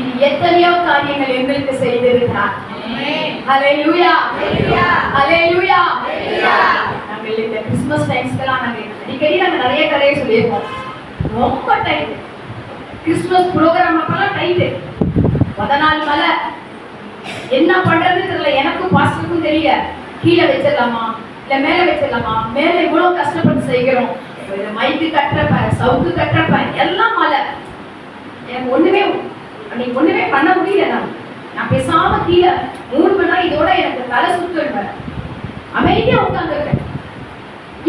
இது எத்தனையோ காரியங்கள் எங்களுக்கு செய்திருக்கிறார். ஹalleluya ஹalleluya நாங்கள் இந்த கிறிஸ்மஸ் டைம்ஸ்க்கெல்லாம் நாங்கள் அடிக்கடி நாங்கள் நிறைய கதையை சொல்லியிருக்கோம். ரொம்ப டைட் கிறிஸ்மஸ் ப்ரோக்ராம் அப்பெல்லாம் டைட்டு நாள் மலை. என்ன பண்றதுன்னு தெரியல. எனக்கும் பாஸ்டருக்கும் தெரியல. கீழே வச்சிடலாமா? இல்ல மேல வச்சிடலாமா? மேல இவ்வளவு கஷ்டப்பட்டு செய்கிறோம். மைக்கு கட்டுறப்ப சவுக்கு கட்டுறப்ப எல்லாம் மலை. எனக்கு ஒண்ணுமே அன்னைக்கு ஒண்ணுமே பண்ண முடியல நான். நான் பேசாம கீழே மூணு மணி நேரம் இதோட எனக்கு தலை சுத்துவேன் அமைதியா உட்காந்துருக்கேன்.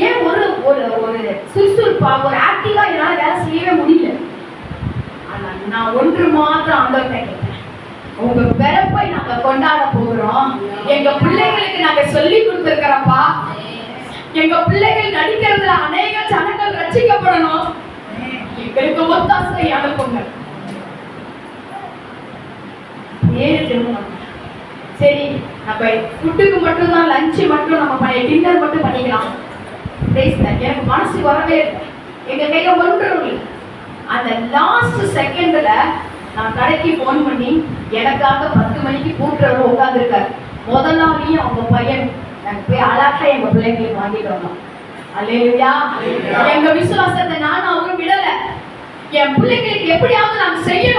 ஏன் ஒரு ஒரு ஒரு சுறுசுறுப்பா ஒரு ஆக்டிவா என்னால வேலை செய்யவே முடியல. ஆனா நான் ஒன்று மாத்திரம் ஆண்டவர்கிட்ட கேட்டேன். உங்க பிறப்பை நாங்க கொண்டாட போகிறோம். எங்க பிள்ளைங்களுக்கு நாங்க சொல்லி கொடுத்துருக்கிறப்பா எங்க பிள்ளைகள் நடிக்கிறதுல அநேக ஜனங்கள் ரட்சிக்கப்படணும் எங்களுக்கு ஒத்தாசை அனுப்புங்க ஏழு திருமணம் சரி நம்ம ஃபுட்டுக்கு மட்டும் தான் லஞ்சு மட்டும் நம்ம பண்ணி டின்னர் மட்டும் பண்ணிக்கலாம். எனக்கு மனசு வரவே இல்லை. எங்க கையில ஒன்றும் இல்லை. அந்த லாஸ்ட் செகண்ட்ல நான் கடைக்கு ஃபோன் பண்ணி எனக்காக பத்து மணிக்கு கூட்டுறவர் உட்காந்துருக்காரு முதல் நாளையும் அவங்க பையன் எனக்கு போய் அழகா எங்க பிள்ளைங்களுக்கு வாங்கிட்டு வந்தோம் அல்லேலூயா. எங்க விசுவாசத்தை நானும் அவங்க விடல. என் பிள்ளைங்களுக்கு எப்படியாவது நாங்க செய்யணும்.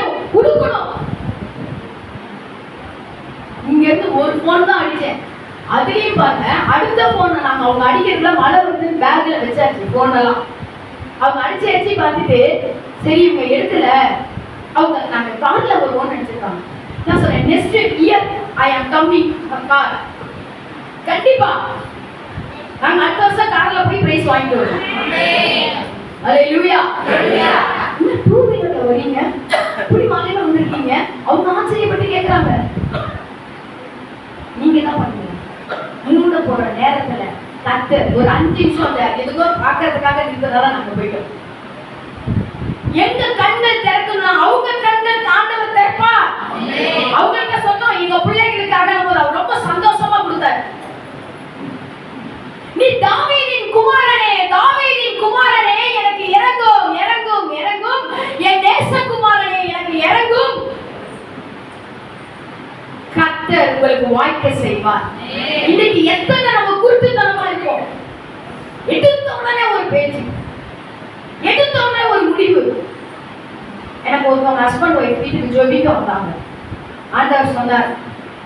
பாருங்க அடுத்த போனை நாங்க அவங்க அடிக்கிறதுல மழை வந்து பேக்ல வச்சாச்சு போனல்லாம் அவங்க அடிச்சு அடிச்சு பார்த்துட்டு சரி இவங்க எடுக்கல. அவங்க நாங்க கார்ல ஒரு போன் அடிச்சிருக்காங்க. நான் சொன்னேன் நெக்ஸ்ட் இயர் ஐ ஆம் கம்மிங் கார் கண்டிப்பா. நாங்க அடுத்த வருஷம் கார்ல போய் பிரைஸ் வாங்கிட்டு வருவோம். லூயா இந்த டூ வீலர்ல வரீங்க இப்படி மாலையில வந்திருக்கீங்க. அவங்க ஆச்சரியப்பட்டு கேக்குறாங்க. நீங்க என்ன பண்ணுங்க? முன்னுட போற நேரத்துல கத்து ஒரு அஞ்சு நிமிஷம் அந்த எதுக்கோ பாக்குறதுக்காக இருக்கிறதால நாங்க போயிட்டோம். எங்க கண்கள் திறக்கணும் அவங்க கண்கள் தாண்டவர் திறப்பா? அவங்கள்ட்ட சொன்னோம் எங்க பிள்ளைகளுக்காக நம்ம அவர் ரொம்ப சந்தோஷமா கொடுத்தாரு. நீ தாவீதின் குமாரனே தாவீதின் குமாரனே எனக்கு இறங்கும் இறங்கும் இறங்கும். என் நேசகுமாரனே எனக்கு இறங்கும். கத்தர் உங்களுக்கு வாய்க்க செய்வார். இன்னைக்கு எத்தனை நம்ம குருட்டுத்தனமா இருக்கோம்? எடுத்த உடனே ஒரு பேச்சு. எடுத்த உடனே ஒரு முடிவு. எனக்கு ஒருத்தவங்க ஹஸ்பண்ட் ஒய்ஃப் வீட்டுக்கு ஜொபிக்க வந்தாங்க. ஆண்டவர் சொன்னார்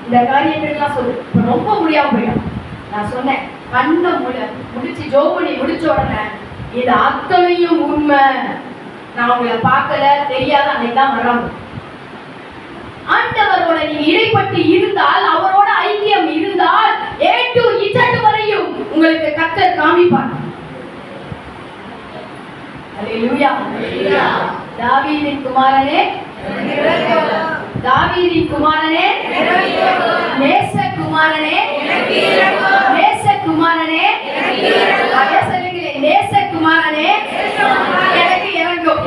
இந்த காரியங்கள்லாம் சொல்லு. இப்போ ரொம்ப முடியாம போயிடும். நான் சொன்னேன் கண்ணை முடி. முடிச்சு ஜோ பண்ணி முடிச்ச உடனே இது அத்தனையும் உண்மை. நான் உங்களை பார்க்கல தெரியாத அன்னைக்கு தான் வர்றாங்க. ஆண்டவரோட நீ இடைப்பட்டு இருந்தால் அவரோட ஐக்கியம் இருந்தால் ஏ டு இசட் வரையும் உங்களுக்கு கத்தர் காமிப்பார். தாவீதின் குமாரனே. தாவீதின் குமாரனே. நேச குமாரனே நேச குமாரனே அதே சொல்லுங்களேன் நேச குமாரனே எனக்கு இறங்கும்.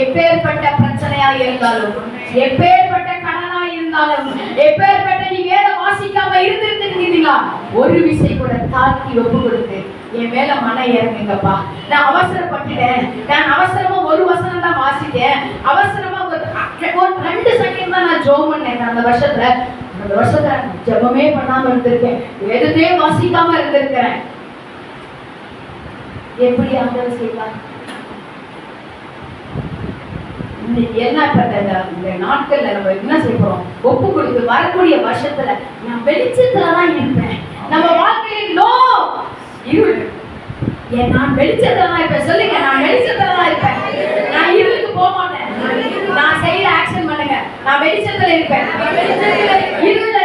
எப்பேற்பட்ட பிரச்சனையா இருந்தாலும் எப்பேற்பட்ட கடனா இருந்தாலும் எப்பேற்பட்ட நீ வாசிக்காம இருந்திருந்தீங்களா ஒரு விசை கூட தாக்கி ஒப்பு கொடுத்து என் மேல மன இறங்குங்கப்பா. நான் அவசரப்பட்டுட்டேன். நான் அவசரமா ஒரு வசனம் தான் வாசிட்டேன் அவசரமா ஒரு ரெண்டு செகண்ட் தான் நான் ஜோம் பண்ணேன். அந்த வருஷத்துல அந்த வருஷத்துல ஜெபமே பண்ணாம இருந்திருக்கேன். வேதத்தையே வாசிக்காம இருந்திருக்கிறேன். எப்படி ஆண்டவர் செய்வார்? இன்னைக்கு என்ன இந்த நாட்கள்ல நம்ம என்ன செய்யறோம் ஒப்பு கொடுத்து வரக்கூடிய வருஷத்துல நான் வெளிச்சத்துல தான் இருப்பேன். நம்ம வாழ்க்கையில் நோ இருள் ஏன் நான் வெளிச்சத்துல தான் இருப்பேன். சொல்லுங்க நான் வெளிச்சத்துல தான் இருப்பேன். நான் இருளுக்கு போக மாட்டேன். நான் செய்யற ஆக்ஷன் பண்ணுங்க. நான் வெளிச்சத்துல இருப்பேன். இருள்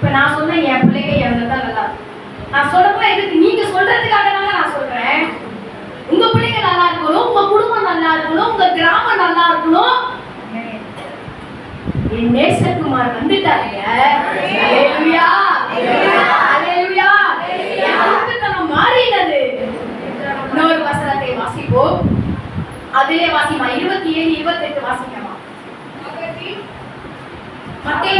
இப்போ நான் சொன்னேன் என் பிள்ளைங்க எவ்வளோ தான் நல்லா நான் சொல்றப்போ எதுக்கு நீங்க சொல்றதுக்காக தாங்க நான் சொல்றேன். உங்க பிள்ளைங்க நல்லா இருக்கணும் உங்க குடும்பம் நல்லா இருக்கணும் உங்க கிராமம் நல்லா இருக்கணும். என் நேசகுமார் வந்துட்டாருங்க. மாறினது. இன்னொரு வசனத்தை வாசிப்போம். அதிலே வாசிமா இருபத்தி ஏழு இருபத்தி எட்டு வாசிக்கமா மத்திய